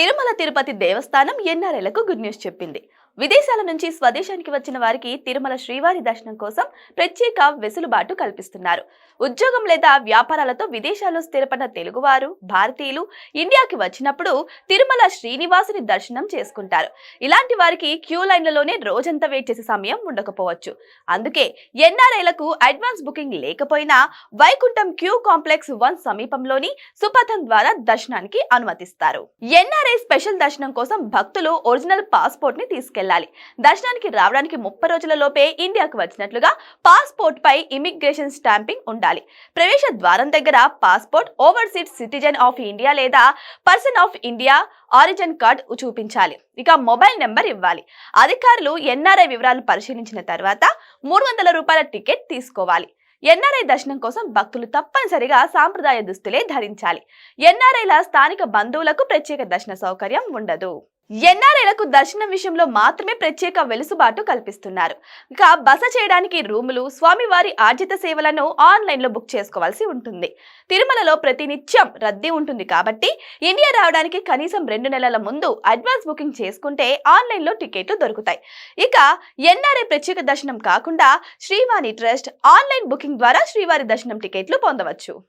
తిరుమల తిరుపతి దేవస్థానం ఎన్ఆర్ఐలకు good news చెప్పింది. విదేశాల నుంచి స్వదేశానికి వచ్చిన వారికి తిరుమల శ్రీవారి దర్శనం కోసం ప్రత్యేక వెసులుబాటు కల్పిస్తున్నారు. ఉద్యోగం లేదా వ్యాపారాలతో విదేశాల్లో స్థిరపడిన తెలుగువారు భారతీయులు ఇండియాకి వచ్చినప్పుడు తిరుమల శ్రీనివాసుని దర్శనం చేసుకుంటారు. ఇలాంటి వారికి క్యూ లైన్లలోనే రోజంతా వెయిట్ చేసే సమయం ఉండకపోవచ్చు. అందుకే ఎన్ఆర్ఐలకు అడ్వాన్స్ బుకింగ్ లేకపోయినా వైకుంఠం క్యూ కాంప్లెక్స్ వన్ సమీపంలోని సుపథం ద్వారా దర్శనానికి అనుమతిస్తారు. ఎన్ఆర్ఐ స్పెషల్ దర్శనం కోసం భక్తులు ఒరిజినల్ పాస్పోర్ట్ని తీసుకెళ్ళాలి దర్శనానికి రావడానికి ముప్పై రోజుల లోపే ఇండియాకు వచ్చినట్లుగా పాస్పోర్ట్ పై ఇమిగ్రేషన్ స్టాంపింగ్ ఉండాలి. ప్రవేశ ద్వారం దగ్గర passport overseas citizen of India లేదా person of India origin card చూపించాలి. ఇక మొబైల్ నెంబర్ ఇవ్వాలి. అధికారులు ఎన్ఆర్ఐ వివరాలు పరిశీలించిన తర్వాత మూడు వందల రూపాయల టికెట్ తీసుకోవాలి. ఎన్ఆర్ఐ దర్శనం కోసం భక్తులు తప్పనిసరిగా సాంప్రదాయ దుస్తులే ధరించాలి. ఎన్ఆర్ఐల స్థానిక బంధువులకు ప్రత్యేక దర్శన సౌకర్యం ఉండదు. ఎన్ఆర్ఐలకు దర్శనం విషయంలో మాత్రమే ప్రత్యేక వెలుసుబాటు కల్పిస్తున్నారు. ఇక బస చేయడానికి రూములు స్వామివారి ఆర్జిత సేవలను ఆన్లైన్లో బుక్ చేసుకోవాల్సి ఉంటుంది. తిరుమలలో ప్రతినిత్యం రద్దీ ఉంటుంది కాబట్టి ఇండియా రావడానికి కనీసం రెండు నెలల ముందు అడ్వాన్స్ బుకింగ్ చేసుకుంటే ఆన్లైన్లో టికెట్లు దొరుకుతాయి. ఇక ఎన్ఆర్ఐ ప్రత్యేక దర్శనం కాకుండా శ్రీవాణి ట్రస్ట్ ఆన్లైన్ బుకింగ్ ద్వారా శ్రీవారి దర్శనం టికెట్లు పొందవచ్చు.